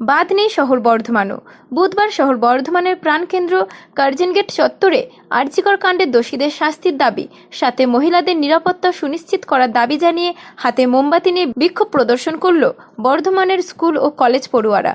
বাদ নেই শহর বর্ধমানও। বুধবার শহর বর্ধমানের প্রাণকেন্দ্র কার্জেনগেট চত্বরে আর্জিকর কাণ্ডের দোষীদের শাস্তির দাবি, সাথে মহিলাদের নিরাপত্তা সুনিশ্চিত করার দাবি জানিয়ে হাতে মোমবাতি নিয়ে বিক্ষোভ প্রদর্শন করল বর্ধমানের স্কুল ও কলেজ পড়ুয়ারা।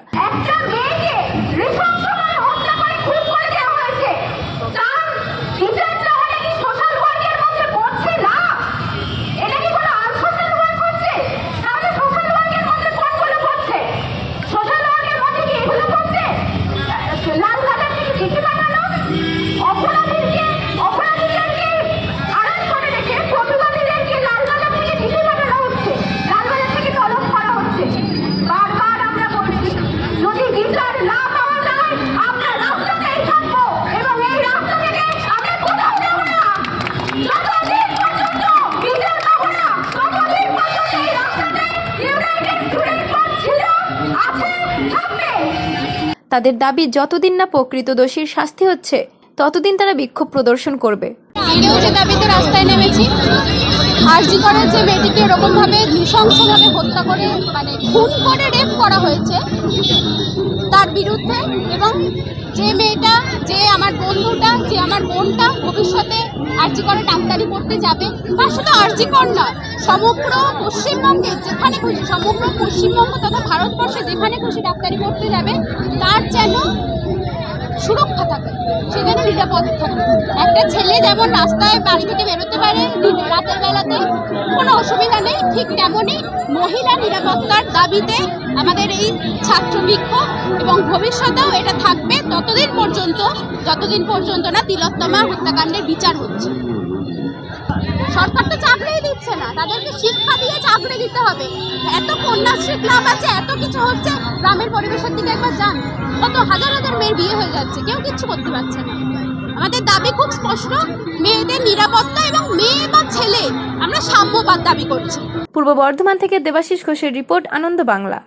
তাদের দাবি, যতদিন না প্রকৃত দোষীর শাস্তি হচ্ছে, ততদিন তারা বিক্ষোভ প্রদর্শন করবে। আগেও যে দাবিতে রাস্তায় নেমেছি, আরজি করার যে মেয়েটিকে এরকমভাবে নৃশংসভাবে হত্যা করে মানে খুন করে রেপ করা হয়েছে, তার বিরুদ্ধে এবং যে মেয়েটা, যে আমার বন্ধুটা, যে আমার বোনটা ভবিষ্যতে আরজি করে ডাক্তারি পড়তে যাবে বা শুধু আরজি কর না সমগ্র পশ্চিমবঙ্গে যেখানে খুশি, সমগ্র পশ্চিমবঙ্গ তথা ভারতবর্ষে যেখানে খুশি ডাক্তারি পড়তে যাবে, তার যেন সুরক্ষা থাকে, সে যেন নিরাপদ থাকে। একটা ছেলে যেমন রাস্তায় বাড়ি থেকে বেরোতে পারে রাতের বেলাতে, কোনো অসুবিধা নেই, ঠিক তেমনই মহিলা নিরাপত্তার দাবিতে আমাদের এই ছাত্র বিক্ষোভ এবং ভবিষ্যতেও এটা থাকবে ততদিন পর্যন্ত, যতদিন পর্যন্ত না তিলোত্তমা হত্যাকাণ্ডের বিচার হচ্ছে। সরকার তো না তাদেরকে শিক্ষা দিয়ে চাকরি দিতে হবে। এত কন্যাশ্রী ক্লাব আছে, এত কিছু হচ্ছে, গ্রামের পরিবেশের দিকে একবার যান। কত হাজার হাজার মেয়ের বিয়ে হয়ে যাচ্ছে, কেউ কিচ্ছু করতে পারছে না। আমাদের দাবি খুব স্পষ্ট, মেয়েদের নিরাপত্তা এবং মেয়ে বা ছেলে, আমরা সাম্যবাদ দাবি করছি। পূর্ব বর্ধমান থেকে দেবাশিস ঘোষের রিপোর্ট, আনন্দ বাংলা।